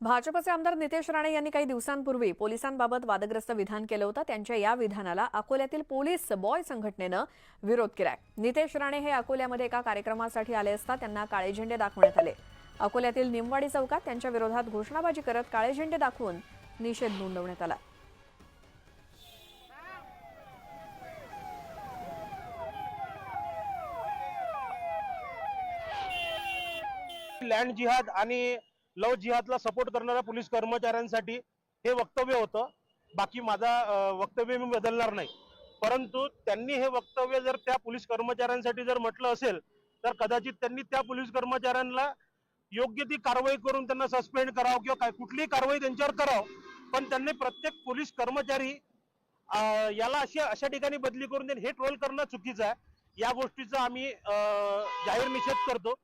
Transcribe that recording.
भाजपचे आमदार नितेश राणे यांनी काही दिवसांपूर्वी पोलिसांबाबत वादग्रस्त विधान केलं होतं. त्यांच्या या विधानाला अकोल्यातील पोलीस बॉय संघटनेनं विरोध केलाय. नितेश राणे हे अकोल्यामध्ये एका कार्यक्रमासाठी आले असता त्यांना काळे झेंडे दाखवण्यात आले. अकोल्यातील निमवाडी चौकात त्यांच्या विरोधात घोषणाबाजी करत काळे झेंडे दाखवून निषेध नोंदवण्यात आला. लँड जिहाद आणि लव जिहादला सपोर्ट करणाऱ्या पोलीस कर्मचाऱ्यांसाठी हे वक्तव्य होतं. बाकी माझा वक्तव्य मी बदलणार नाही. परंतु त्यांनी हे वक्तव्य जर त्या पोलीस कर्मचाऱ्यांसाठी जर म्हटलं असेल तर कदाचित त्यांनी त्या पोलीस कर्मचाऱ्यांना योग्य ती कारवाई करून त्यांना सस्पेंड करावं किंवा काय कुठलीही कारवाई त्यांच्यावर करावं. पण त्यांनी प्रत्येक पोलीस कर्मचारी याला अशी अशा ठिकाणी बदली करून देणं हे ट्रोल करणं चुकीचं आहे. या गोष्टीचा आम्ही अं, जाहीर निषेध करतो.